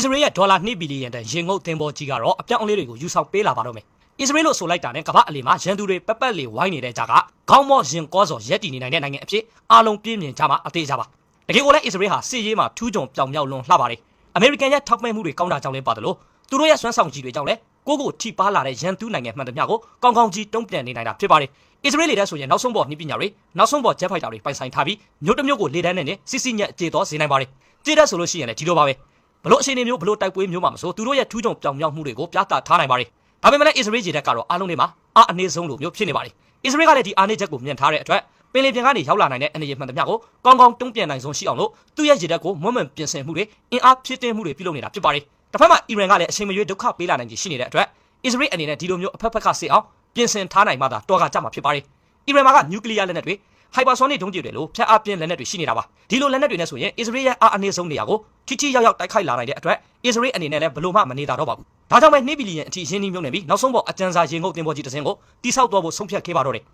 စ္စရေးရဲ့ဒေါ်လာ2ဘီလီယံတန်ရင်ငုတ်သင်္ဘောကြီးကတော့အပြောင်းအလဲတွေကိုယူဆောင်ပေးလာပါတော့မယ်အစ္စရေးလို့ဆိုလိုက်တာနဲ့ကမ္ဘာအလယ်မှာရန်သူတွေပက်ပက်လေးဝိုင်းနေတဲ့ကြားကခေါင်းမော့ရင်ကောစော်ရက်တည်နေနိုင်တဲ့နိုင်ငံအဖြစ်အားလုံးပြင်းပြင်းကြမှာအသေးကြပါတကယ်ကိုလည်းအစ္စရေးဟာစစ်ရေးမှာထူးချွန်ပြောင်မြောက်လွန်လှပါတယ်အမေရိကန်ရဲ့ထောက်ပံ့မှုတွေကောင်းတာကြောင့်လည်းပါတယ်လို့သူတို့ရဲ့စွမ်းဆောင်ကြီးတွေကြောင့်လည်းကိုကိုထိပါလာတဲ့ရန်သူနိုင်ငံမှန်သမျှကိုကောင်းကောင်းကြီးတုံ့ပြန်နေနိုင်တာဖြစ်ပါတယ်အစ္စရေးလေတပ်ဆိုရင်နောက်ဆုံးပေါ်နှိပညာတွေနောက်ဆုံးပေါ်ဂျက်ဖိုက်တာတွေပိုင်ဆိုင်ထားပြီးမြို့တစ်မြို့ကိုလေတန်းနဲ့စစ်စစ်ညက်ကြေတော့စေနိုင်ပါတယ်ကြေတဲ့ဆိုလို့ရှိရင်လည်းဒီလိုပါပဲ ဘလို့အခြေအနေမျိုးဘလို့တိုက်ပွဲမျိုးမှာမဆိုသူတို့ရဲ့ထူးချွန်ပြောင်မြောက်မှုတွေကိုပြသထားနိုင်ပါတယ်ဒါပေမဲ့လည်းအစ္စရေးရေတပ်ကတော့အားလုံးတွေမှာအအနေဆုံးလိုမျိုးဖြစ်နေပါတယ်အစ္စရေးကလည်းဒီအားနေချက်ကိုမြင်ထားတဲ့အတွက်ပင်လယ်ပြင်ကနေရောက်လာနိုင်တဲ့အနေရမှန်သမျှကိုကောင်းကောင်းတုံ့ပြန်နိုင်ဆုံးရှိအောင်လို့သူ့ရဲ့ရေတပ်ကိုမွမ်းမံပြင်ဆင်မှုတွေအင်အားဖြစ်တင်မှုတွေပြုလုပ်နေတာဖြစ်ပါတယ်တစ်ဖက်မှာအီရန်ကလည်းအချိန်မရွေးဒုက္ခပေးလာနိုင်ခြေရှိနေတဲ့အတွက်အစ္စရေးအနေနဲ့ဒီလိုမျိုးအဖက်ဖက်ကစစ်အောင်ပြင်ဆင်ထားနိုင်မှသာတော်ကကြမှာဖြစ်ပါတယ်အီရန်မှာကနျူကလ িয়ার လက်နက်တွေ ဟိုက်ပါဆိုနစ်ဒုံးကျည်တွေလိုဖြတ်အပြင်းလက်နက်တွေရှိနေတာပါဒီလိုလက်နက်တွေနဲ့ဆိုရင်အစ္စရေးရဲ့အားအနည်းဆုံးနေရာကိုထိထိရောက်ရောက်တိုက်ခိုက်လာနိုင်တဲ့အတွက်အစ္စရေးအနေနဲ့လည်းဘလို့မှမနေတာတော့ပါဘူးဒါကြောင့်ပဲ2ဘီလီယံအထိရင်းနှီးမြှုပ်နှံပြီးနောက်ဆုံးပေါ်အကြံစာရေငုပ်တင်ပေါ်ကြီးတစ်စင်းကိုတိဆောက်တော့ဖို့ဆုံးဖြတ်ခဲ့ပါတော့တယ်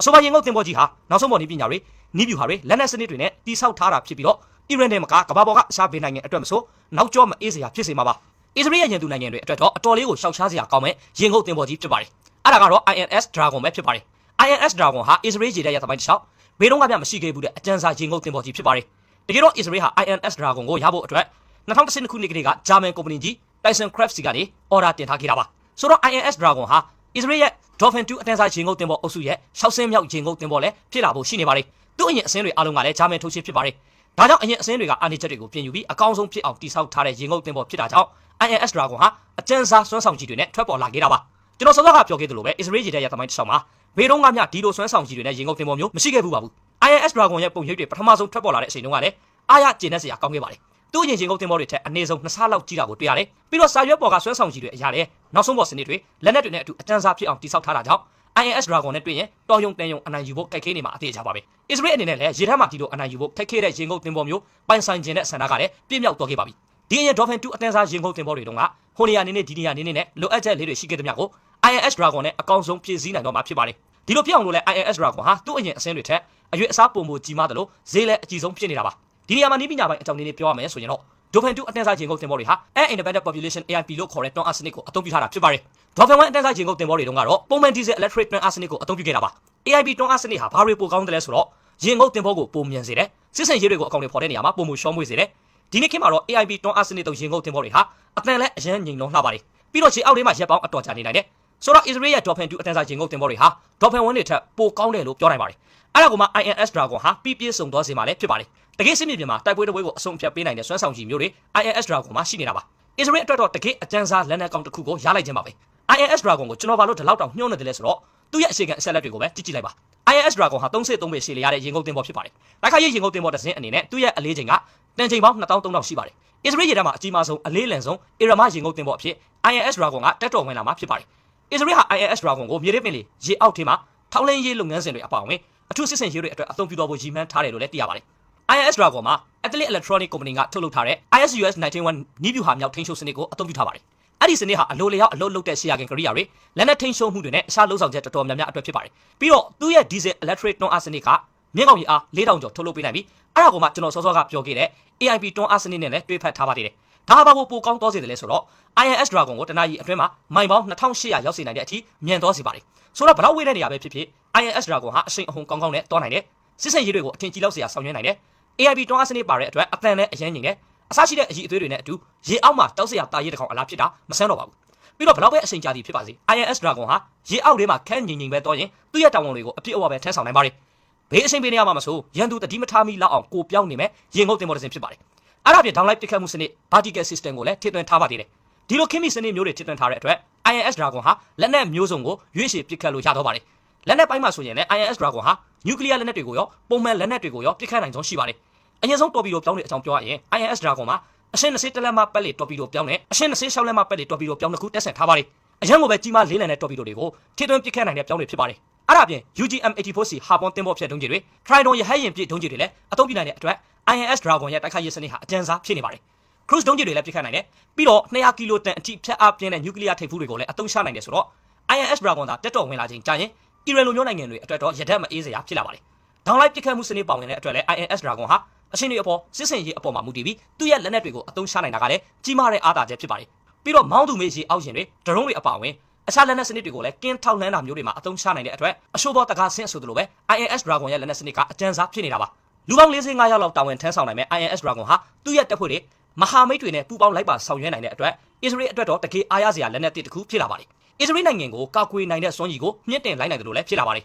အဆိုပါရေငုပ်တင်ပေါ်ကြီးဟာနောက်ဆုံးပေါ်နေပညာတွေနီးဗျူဟာတွေလက်နက်စနစ်တွေနဲ့တိဆောက်ထားတာဖြစ်ပြီးတော့အီရန်နဲ့မကကမ္ဘာပေါ်ကအရှားပေးနိုင်ငံအတွက်မဆိုနောက်ကျောမအေးစရာဖြစ်စေမှာပါအစ္စရေးရဲ့ရန်သူနိုင်ငံတွေအတွက်တော့အတော်လေးကိုရှောက်ရှားစရာကောင်းမဲ့ရေငုပ်တင်ပေါ်ကြီးဖြစ်ပါတယ်အဲ့ဒါကတော့ INS Dragon ပဲဖြစ်ပါတယ် INS Dragon ဟာ Israel ရေတပ်ရဲ့သမိုင်းတစ်လျှောက် ဘေးတော့ကပြမရှိခဲ့ဘူးတဲ့အကြံစာရေငုပ်တင်ပေါ်ကြီးဖြစ်ပါတယ်တကယ်တော့ Israel ဟာ INS Dragon ကိုရဖို့အတွက်2012ခုနှစ်ကတည်းကဂျာမန်ကုမ္ပဏီကြီး Tyson Crafts ကနေအော်ဒါတင်ထားခဲ့တာပါဆိုတော့ INS Dragon ဟာ Israel ရဲ့ Dolphin 2အတန်းစားရေငုပ်တင်ပေါ်အုပ်စုရဲ့60ဆင်းမြောက်ရေငုပ်တင်ပေါ်လည်းဖြစ်လာဖို့ရှိနေပါတယ်သူ့အရင်အစင်းတွေအားလုံးကလည်းဂျာမန်ထုတ်ချင်းဖြစ်ပါတယ်ဒါကြောင့်အရင်အစင်းတွေကအာနေချက်တွေကိုပြင်ယူပြီးအကောင်းဆုံးဖြစ်အောင်တိစောက်ထားတဲ့ရေငုပ်တင်ပေါ်ဖြစ်တာကြောင့် INS Dragon ဟာအကျဉ်းစားစွမ်းဆောင်ကြီးတွေနဲ့ထွက်ပေါ်လာခဲ့တာပါ ကျွန်တော်စောစောကပြောခဲ့သလိုပဲ Israel ရေတပ်ရဲ့သမိုင်းတစ်လျှောက်မှာဘေးတုံးကမြဒီလိုစွမ်းဆောင်ကြီးတွေနဲ့ရေငုပ်တင်ပေါ်မျိုးမရှိခဲ့ဘူးပါဘူး INS Dragon ရဲ့ပုံရိပ်တွေပထမဆုံးထွက်ပေါ်လာတဲ့အချိန်တုန်းကလည်းအားရကျေနပ်စရာကောင်းခဲ့ပါတယ်သူ့အရင်ရေငုပ်တင်ပေါ်တွေထက်အနည်းဆုံးနှစ်ဆလောက်ကြီးတာကိုတွေ့ရတယ်ပြီးတော့စာရွက်ပေါ်ကစွမ်းဆောင်ကြီးတွေအရာလည်းနောက်ဆုံးပေါ်စနစ်တွေလက်နက်တွေနဲ့အတူအတန်းစားဖြစ်အောင်တိစောက်ထားတာကြောင့် INS Dragon နဲ့တွေ့ရင်တော်ယုံတန်ယုံအနိုင်ယူဖို့ကြိုက်ခဲနေမှာအသေးချပါပဲ။ Israel အနေနဲ့လည်းရေထမ်းမှာဒီလိုအနိုင်ယူဖို့ခက်ခဲတဲ့ရင်ငုပ်တင်ပေါ်မျိုးပိုင်ဆိုင်ခြင်းနဲ့ဆန္ဒကလည်းပြည့်မြောက်သွားခဲ့ပါပြီ။ဒီအရင် Dolphin 2အတန်းစားရင်ငုပ်တင်ပေါ်တွေတုန်းကဟိုနေရာနေနေဒီနေရာနေနေနဲ့လိုအပ်ချက်လေးတွေရှိခဲ့တဲ့မြတ်ကို INS Dragon နဲ့အကောင်းဆုံးဖြည့်ဆည်းနိုင်တော့မှာဖြစ်ပါတယ်။ဒီလိုဖြစ်အောင်လို့လဲ INS Dragon ဟာသူ့အရင်အစင်းတွေထက်အရွေးအစားပုံမှုကြီးမားတယ်လို့ဈေးလည်းအကြီးဆုံးဖြစ်နေတာပါ။ဒီနေရာမှာနီးပညာပိုင်းအကြောင်းလေးတွေပြောရမယ်ဆိုရင်တော့ Dolphin 2အတန်းစားရင်ငုပ်တင်ပေါ်တွေဟာ Air Independent Population AIP လို့ခေါ်တဲ့တွန်းအားစနစ်ကိုအသုံးပြုထားတာဖြစ်ပါတယ်။ Dolphin 1အတန်းစားရင်ငုပ်တင်ပေါ်တွေတုန်းကတော့ပုံမှန် diesel electric တွန်းအားစနစ်ကိုအသုံးပြုခဲ့တာပါ။ AIP တွန်းအားစနစ်ဟာဘာတွေပိုကောင်းတယ်လဲဆိုတော့ရင်ငုပ်တင်ပေါ်ကိုပုံမြန်စေတယ်။စစ်စင်ရေးတွေကိုအကောင့်တွေဖော်တဲ့နေရာမှာပုံမှုရှော့မွေ့စေတယ်။ဒီနေ့ခေတ်မှာတော့ AIP တွန်းအားစနစ်တို့ရင်ငုပ်တင်ပေါ်တွေဟာအတန်လည်းအရန်ငြိမ်လုံးလှပါတယ်။ပြီးတော့ခြေအောက်ထဲမှာရက်ပေါင်းအတော်ကြာနေနိုင်တယ်။ ဆိုတော့ Israel ရဲ့ Dolphin 2အတန်းစားရင်ငုပ်တင်ပေါ်တွေဟာ Dolphin 1တွေထက်ပိုကောင်းတယ်လို့ပြောနိုင်ပါတယ်။အဲ့ဒါကမှ INS Dragon ဟာပြည့်ပြည့်စုံသွားစေမှာလည်းဖြစ်ပါတယ်။တကယ်စစ်မြေပြင်မှာတိုက်ပွဲတစ်ပွဲကိုအဆုံးဖြတ်ပေးနိုင်တဲ့စွမ်းဆောင်ကြီးမျိုးတွေ INS Dragon မှာရှိနေတာပါ။ Israel အတွက်တော့တကယ်အကြမ်းစားလက်နက်ကောင်းတစ်ခုကိုရလိုက်ခြင်းပါပဲ။ INS Dragon ကိုကျွန်တော်ဘာလို့ဒီလောက်တောင်ညှို့နေတယ်လဲဆိုတော့သူ့ရဲ့အခြေခံအချက်လက်တွေကိုပဲကြည့်ကြည့်လိုက်ပါ INS Dragon ဟာ3စစ်3ပေရှည်လျားတဲ့ရင်ငုပ်တင်ပေါ်ဖြစ်ပါတယ်။တိုက်ခိုက်ရေးရင်ငုပ်တင်ပေါ်တစ်စင်းအနေနဲ့သူ့ရဲ့အလေးချိန်ကတန်ချိန်ပေါင်း2300ရှိပါတယ်။ Israel ရေတပ်မှာအကြီးမားဆုံးအလေးလံဆုံး Irama ရင်ငုပ်တင်ပေါ်အဖြစ် INS Dragon ကတက်တော်ဝင်လာမှာဖြစ်ပါတယ်။ Israel ဟာ INS Dragon ကိုမြေရဲပင်လေရေအောက်ထဲမှာထောက်လင်းရေးလုပ်ငန်းစဉ်တွေအပါအဝင်အထူးစစ်ဆင်ရေးတွေအတွက်အသုံးပြုတော်ဖို့ရည်မှန်းထားတယ်လို့လည်းသိရပါတယ်။ INS Dragon မှာ Atlas Electronic Company ကထုတ်လုပ်ထားတဲ့ ISUS 91နီးဗျူဟာမြောက်ထိန်းချုပ်စနစ်ကိုအသုံးပြုထားပါတယ်။အဲ့ဒီစနစ်ဟာအလိုလျောက်အလုပ်လုပ်တဲ့ရှေ့ရခင်ကရိယာတွေလက်နက်ထိန်းချုပ်မှုတွေနဲ့အခြားလုံဆောင်ချက်တော်တော်များများအတွက်ဖြစ်ပါတယ်။ပြီးတော့သူ့ရဲ့ Diesel Electric တွန်းအားစနစ်ကမြင့်ကောင်းကြီးအား4000ကျော်ထုတ်လုပ်ပေးနိုင်ပြီးအဲ့ဒါကိုမှကျွန်တော်စောစောကပြောခဲ့တဲ့ AIP တွန်းအားစနစ်နဲ့လည်းတွေးဖက်ထားပါသေးတယ်။ ဒါဟာဘာကိုပိုကောင်းသွားစေတယ်လဲဆိုတော့ INS Dragon ကိုတနအီအတွင်းမှာမိုင်ပေါင်း2800ရောက်စေနိုင်တဲ့အထိမြန်သွားစေပါတယ်။ဆိုတော့ဘလောက်ဝေးတဲ့နေရာပဲဖြစ်ဖြစ် INS Dragon ဟာအရှိန်အဟုန်ကောင်းကောင်းနဲ့တွားနိုင်တယ်။စစ်စင်ရေးတွေကိုအထင်ကြီးလောက်စရာဆောင်ရွက်နိုင်တယ်။ AIP တွန်းအားစနစ်ပါတဲ့အတွက်အတန်နဲ့အရင်ငိန်နဲ့အစရှိတဲ့အကြီးအသွေးတွေနဲ့အတူရေအောက်မှာတောက်စရာတာရည်တစ်ကောင်အလားဖြစ်တာမဆန်းတော့ပါဘူး။ပြီးတော့ဘလောက်ပဲအချိန်ကြာသည်ဖြစ်ပါစေ INS Dragon ဟာရေအောက်ထဲမှာခန်းငိန်ငိန်ပဲတော့ရင်သူ့ရဲ့တာဝန်တွေကိုအပြည့်အဝပဲထမ်းဆောင်နိုင်ပါတယ်။ဘေးအချိန်ပေးနေရမှာမဆိုရန်သူတတိမထားမိလောက်အောင်ကိုပြောင်းနေမယ်ရင်ငုတ်တင်ပေါ်တဲ့စင်ဖြစ်ပါတယ်။ အဲ့ဒါပြင် downlight ပစ်ခတ်မှုစနစ် vertical system ကိုလည်းထည့်သွင်းထားပါသေးတယ်။ဒီလိုခင်းမီစနစ်မျိုးတွေထည့်သွင်းထားတဲ့အတွက် INS Dragon ဟာလက်နက်မျိုးစုံကိုရွေးချယ်ပစ်ခတ်လို့ရတော့ပါတယ်။လက်နက်ပိုင်းမှာဆိုရင်လည်း INS Dragon ဟာ nuclear လက်နက်တွေကိုရောပုံမှန်လက်နက်တွေကိုရောပစ်ခတ်နိုင်ဆုံးရှိပါတယ်။အရင်ဆုံးတော်ပီဒိုပြောင်းတဲ့အကြောင်းပြောရရင် INS Dragon မှာအရှင်း20တလက်မှပက်လေတော်ပီဒိုပြောင်းနဲ့အရှင်း20ရှောက်လက်မှပက်လေတော်ပီဒိုပြောင်းတစ်ခုတက်ဆက်ထားပါတယ်။အရင်ကပဲကြီးမားလေးလံတဲ့တော်ပီဒိုတွေကိုထည့်သွင်းပစ်ခတ်နိုင်တဲ့ပြောင်းတွေဖြစ်ပါတယ်။အဲ့ဒါပြင် UGM84C ဟာပွန်တင်ပေါ်ဖြတ်ဒုံးကျည်တွေ Tridon ရဟတ်ရင်ပြည့်ဒုံးကျည်တွေလည်းအသုံးပြုနိုင်တဲ့အတွက် INS Dragon ရဲ့တိုက်ခိုက်ရေးစနစ်ဟာအကျဉ်းစားဖြစ်နေပါတယ်။ Cruise ဒုံးကျည်တွေလည်းပစ်ခတ်နိုင်တယ်။ပြီးတော့200ကီလိုတန်အထိဖြတ်အားပြင်းတဲ့ nuclear ထိပ်ဖူးတွေကိုလည်းအသုံးချနိုင်တယ်ဆိုတော့ INS Dragon သာတက်တော်ဝင်လာခြင်းကြာရင်အီရန်လိုမျိုးနိုင်ငံတွေအတွက်တော့ရဒတ်မအေးစရာဖြစ်လာပါတယ်။ downlight ပစ်ခတ်မှုစနစ်ပေါဝင်တဲ့အတွက်လည်း INS Dragon ဟာအချင်းတွေအပေါ်စစ်စင်ရေးအပေါ်မှာမူတည်ပြီးသူ့ရဲ့လက်နက်တွေကိုအသုံးချနိုင်တာကလည်းကြီးမားတဲ့အားသာချက်ဖြစ်ပါတယ်ပြီးတော့မောင်းသူမေးရေအောက်ရှင်တွေဒရုန်းတွေအပါအဝင်အခြားလက်နက်စနစ်တွေကိုလည်းကင်းထောက်လှမ်းတာမျိုးတွေမှာအသုံးချနိုင်တဲ့အတွက်အရှိုးဘောတကားဆင်းဆိုသလိုပဲ INS Dragon ရဲ့လက်နက်စနစ်ကအကျန်းစားဖြစ်နေတာပါ လူပေါင်း45ယောက်လောက်တာဝန်ထမ်းဆောင်နိုင်မဲ့ INS Dragon ဟာသူ့ရဲ့တပ်ဖွဲ့တွေမဟာမိတ်တွေနဲ့ပူးပေါင်းလိုက်ပါဆောင်ရွက်နိုင်တဲ့အတွက်အစ္စရေးအတွက်တော့တကယ်အားရစရာလက်နက်တစ်ခုဖြစ်လာပါတယ်အစ္စရေးနိုင်ငံကိုကာကွယ်နိုင်တဲ့စွမ်းရည်ကိုမြင့်တင်လိုက်နိုင်တယ်လို့လည်းဖြစ်လာပါတယ်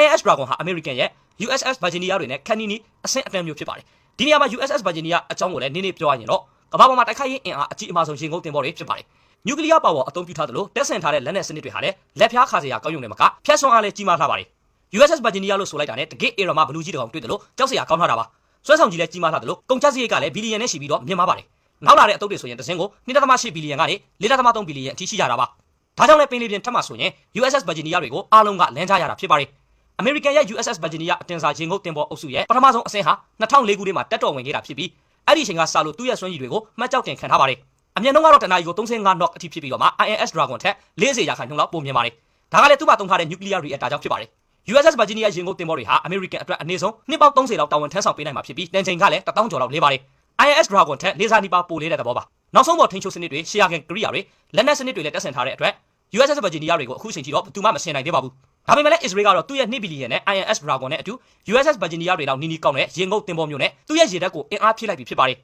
INS Dragon ဟာ American ရဲ့ USS Virginia တွေနဲ့ခန်းနီနီအဆင့်အတန်းမျိုးဖြစ်ပါတယ်ဒီနေရာမှာ USS Virginia အကြောင်းကိုလည်းနည်းနည်းပြောရရင်တော့ကမ္ဘာပေါ်မှာတိုက်ခိုက်ရေးအင်အားအကြီးအမားဆုံးရင်ကုန်တင်ပေါ်တွေဖြစ်ပါတယ်နျူကလ িয়ার ပါဝါအသုံးပြုထားသလိုတက်ဆင်ထားတဲ့လက်နက်စနစ်တွေဟာလည်းလက်ဖျားခါစရာကောင်းရုံနဲ့မကဖျက်ဆွမ်းအားလည်းကြီးမားထားပါတယ် USS Virginia လို့ဆိုလိုက်တာနဲ့တကယ့် era မှာဘလူးကြီးတကောင်တွေ့တယ်လို့ကြောက်စရာကောင်းထားတာပါဆွဲဆောင်ကြီးလည်းကြီးမားထားတယ်လို့ကုန်ကျစရိတ်ကလည်းဘီလီယံနဲ့ရှိပြီးတော့မြင့်မားပါတယ်နောက်လာတဲ့အတုပ်တွေဆိုရင်တစ်စင်းကို1.8ဘီလီယံကနေ4.3ဘီလီယံအထိရှိကြတာပါဒါကြောင့်လည်းပင်လယ်ပြင်ထပ်မှဆိုရင် USS Virginia တွေကိုအားလုံးကလမ်းကြရတာဖြစ်ပါတယ်အမေရိကန်ရဲ့ USS Virginia အတင်စာရင်ငုတ်တင်ပေါ်အုပ်စုရဲ့ပထမဆုံးအဆင့်ဟာ2004ခုနှစ်မှာတက်တော်ဝင်ခဲ့တာဖြစ်ပြီးအဲ့ဒီအချိန်ကစလို့သူ့ရဲ့စွမ်းရည်တွေကိုမှတ်ကြောက်တင်ခံထားပါတယ်အမြင့်နှုန်းကတော့တနအီကို35 knock အထိဖြစ်ပြီးတော့မှ INS Dragon ထက်40ရာခိုင်နှုန်းလောက်ပိုမြင်ပါတယ်ဒါကလည်းသူ့မှာသုံးထားတဲ့ nuclear reactor ကြောင့်ဖြစ်ပါတယ် USS Virginia ရင်ကုန်တင်ပေါ်တွေဟာ American အတွက်အနည်းဆုံးနှစ်ပေါင်း30လောက်တာဝန်ထမ်းဆောင်ပေးနိုင်မှာဖြစ်ပြီးတန်ချိန်ကလည်း1000ကျော်လောက်လေးပါတယ် INS Dragon ထက်လေးစားနီးပါးပိုလေးတဲ့သဘောပါနောက်ဆုံးပေါ်ထိန်းချုပ်စနစ်တွေရှေ့ရကန်ကရိယာတွေလက်နက်စနစ်တွေလည်းတက်ဆင်ထားတဲ့အတွက် USS Virginia တွေကိုအခုချိန်ထိတော့ဘယ်သူမှမဆင်နိုင်သေးပါဘူးဒါပေမဲ့လည်း Israel ကတော့သူ့ရဲ့2ဘီလီယံနဲ့ INS Dragon နဲ့အတူ USS Virginia တွေလောက်နီးနီးကောင်းတဲ့ရင်ကုန်တင်ပေါ်မျိုးနဲ့သူ့ရဲ့ရေတပ်ကိုအင်အားဖြည့်လိုက်ပြီးဖြစ်ပါတယ်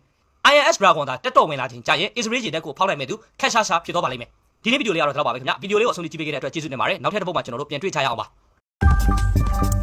INS Dragon သာတက်တော်ဝင်လာခြင်းကြာရင် Israel ရေတပ်ကိုဖောက်လိုက်မဲ့သူခက်ရှာရှာဖြစ်တော့ပါလိမ့်မယ်ဒီနေ့ဗီဒီယိုလေးကတော့ဒီလောက်ပါပဲခင်ဗျဗီဒီယိုလေးကိုအဆုံးထိကြည့်ပေးခဲ့တဲ့အတွက်ကျေးဇူးတင်ပါတယ်နောက်ထပ်တစ်ပုဒ်မှာကျွန်တော်တို့ပြန်တွေ့ကြရအောင်ပါ Thank you.